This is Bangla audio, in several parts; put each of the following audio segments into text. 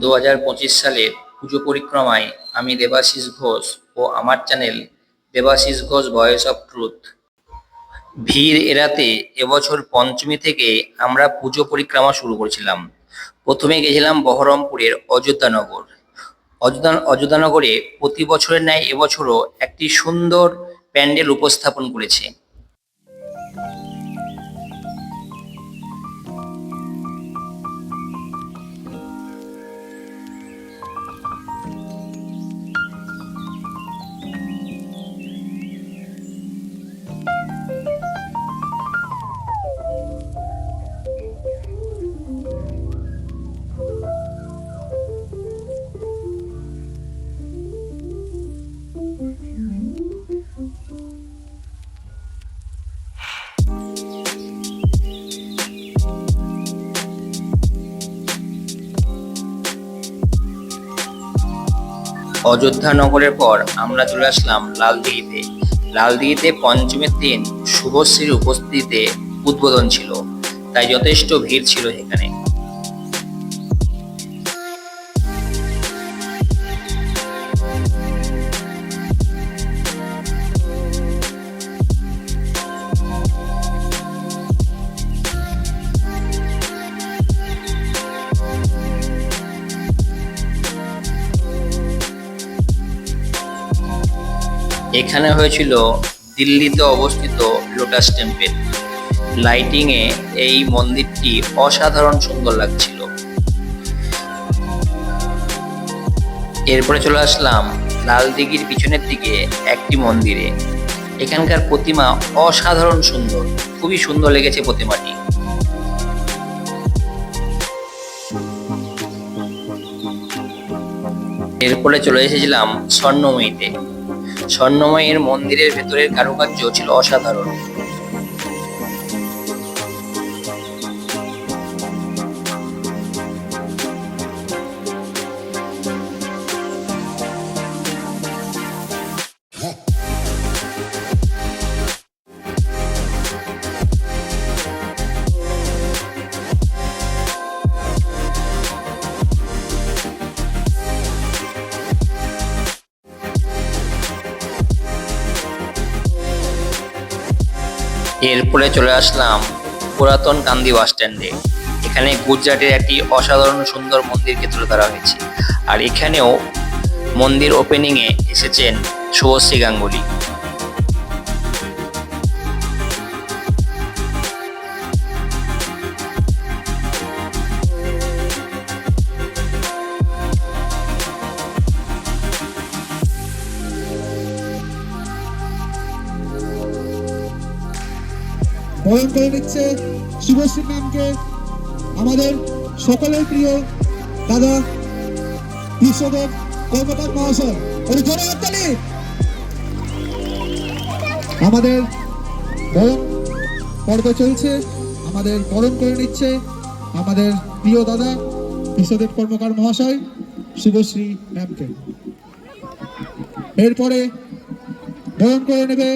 দু হাজার পঁচিশ সালের পুজো পরিক্রমায় আমি দেবাশিস ঘোষ ও আমার channel Debashis Ghosh voice of truth. ভিড় এড়াতে এবছর পঞ্চমী থেকে আমরা পুজো পরিক্রমা শুরু করেছিলাম। প্রথমে গেছিলাম বহরমপুরের অযোধ্যানগর। অযোধ্যা অযোধ্যানগরে প্রতি বছরের ন্যায় এবছরও একটি সুন্দর প্যান্ডেল উপস্থাপন করেছে। অযোধ্যা নগরের পর আমরা চলে আসলাম লালদিঘিতে। লালদিঘিতে পঞ্চমের দিন শুভশ্রীর উপস্থিতিতে উদ্বোধন ছিল, তাই যথেষ্ট ভিড় ছিল সেখানে। এখানে হয়েছিল দিল্লিতে অবস্থিত লোটাস টেম্পেল। লাইটিং এ এই মন্দিরটি অসাধারণ সুন্দর লাগছিল। এরপরে চলে আসলাম লাল দিঘির পিছনের দিকে একটি মন্দিরে। এখানকার প্রতিমা অসাধারণ সুন্দর, খুবই সুন্দর লেগেছে প্রতিমাটি। এরপরে চলে এসেছিলাম স্বর্ণময়ীতে। স্বর্ণময়ের মন্দিরের ভেতরের কারুকার্য ছিল অসাধারণ। এরপরে চলে আসলাম পুরাতন কান্দি বাস স্ট্যান্ডে। এখানে গুজরাটের একটি অসাধারণ সুন্দর মন্দিরকে তুলে ধরা হয়েছে। আর এখানেও মন্দির ওপেনিংয়ে এসেছেন শুভশ্রী গাঙ্গুলি। বরণ করে নিচ্ছে শুভশ্রী ম্যামকে। আমাদের সকলের প্রিয় দাদা বিশ্বদেব কর্মকার মহাশয়। আমাদের বরণ পর্ব চলছে। আমাদের বরণ করে নিচ্ছে আমাদের প্রিয় দাদা বিশ্বদেব কর্মকার মহাশয় শুভশ্রী ম্যামকে। এরপরে বরণ করে নেবে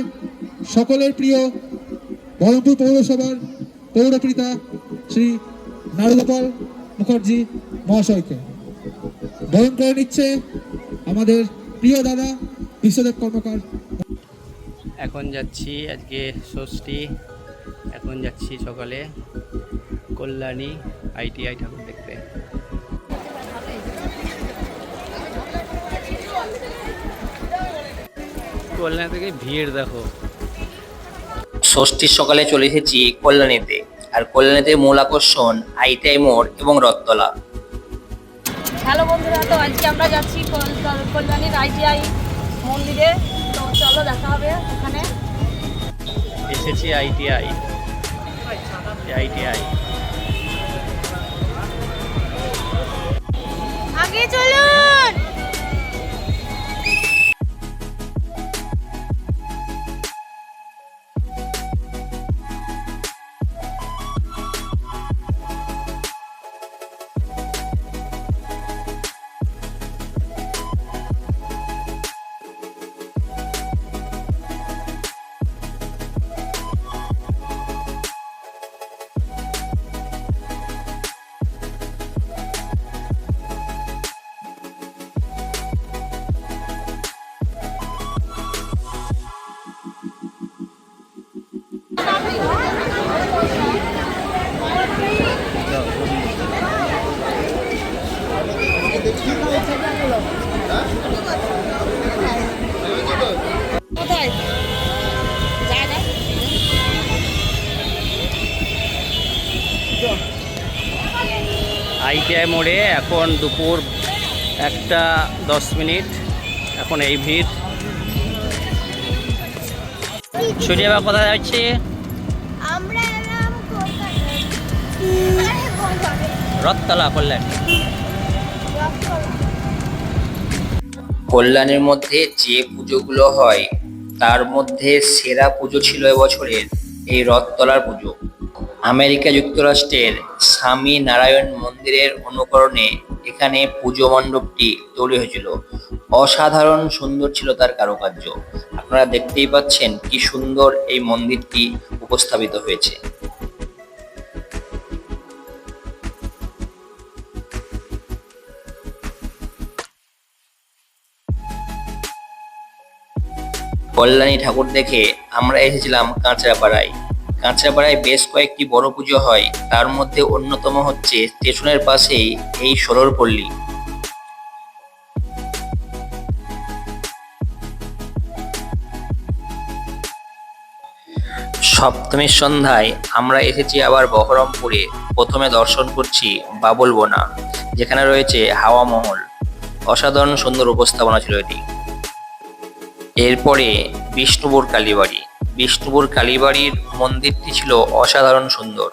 সকলের প্রিয় বহরমপুর পৌরসভার পৌরপিতা শ্রী নারুগোপাল মুখার্জি মহাশয়কে। বরণ করে নিচ্ছে আমাদের প্রিয় দাদা বিশ্বদেব কর্মকার। এখন যাচ্ছি আজকে ষষ্ঠী, এখন যাচ্ছি সকালে কল্যাণী আইটিআই ঠাকুর দেখতে। কল্যাণী থেকে ভিড় দেখো। ষষ্ঠীর সকালে চলে এসেছি কল্যাণীতে। আর কল্যাণীতে মূল আকর্ষণ আইটিআই মোড় এবং রথতলা। হ্যালো বন্ধুরা তো আজকে আমরা যাচ্ছি কল- কল্যাণীর আইটিআই মন্দিরে। তো চলো দেখা হবে ওখানে এসেছি আইটিআই। আইটিআই। এসএসসিআই মোড়ে এখন দুপুর একটা দশ মিনিট। এখন এই ভিড়। সূর্য বা কোথায় যাচ্ছে? আমরা এলাম কলকাতায় রথতলা কল্যাণ। কল্যাণের মধ্যে যে পুজোগুলো হয় তার মধ্যে সেরা পুজো ছিল এবছরের এই রথতলার পুজো। আমেরিকা যুক্তরাষ্ট্রের স্বামী নারায়ণ মন্দিরের অনুকরণে এখানে পুজো মণ্ডপটি তৈরি হয়েছিল। অসাধারণ সুন্দর ছিল তার কারুকার্য। আপনারা দেখতেই পাচ্ছেন কি সুন্দর এই মন্দিরটি উপস্থাপিত হয়েছে। কল্যাণী ঠাকুর দেখে আমরা এসেছিলাম কাঁচরাপাড়ায়। কাঁচরাপাড়ায় বেশ কয়েকটি বড় পুজো হয়। তার মধ্যে অন্যতম হচ্ছে স্টেশনের পাশেই এই ষোলর পল্লী। সপ্তমীর সন্ধ্যায় আমরা এসেছি আবার বহরমপুরে। প্রথমে দর্শন করছি বাবুল বোনা, যেখানে রয়েছে হাওয়া মহল। অসাধারণ সুন্দর উপস্থাপনা ছিল এটি। এরপরে বিষ্ণুপুর কালীবাড়ি। বিষ্ণুপুর কালীবাড়ির মন্দিরটি ছিল অসাধারণ সুন্দর।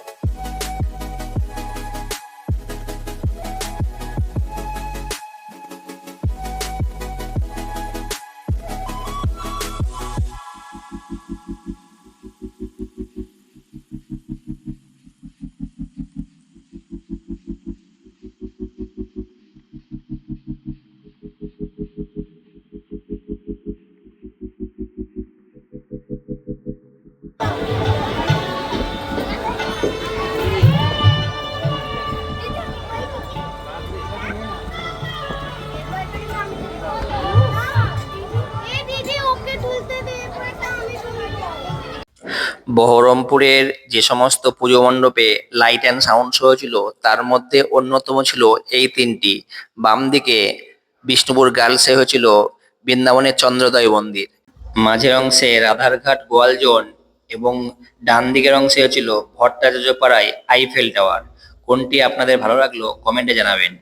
বহরমপুরের যে সমস্ত পুজো মণ্ডপে লাইট অ্যান্ড সাউন্ড শো ছিল, তার মধ্যে অন্যতম ছিল এই তিনটি। বাম দিকে বিষ্ণুপুর গার্লসে হয়েছিল বৃন্দাবনের চন্দ্রদয় মন্দির। মাঝের অংশে রাধারঘাট গোয়ালজন এবং ডান দিকের অংশে হয়েছিল ভট্টাচার্য পাড়ায় আইফেল টাওয়ার কোনটি আপনাদের ভালো লাগল কমেন্টে জানাবেন।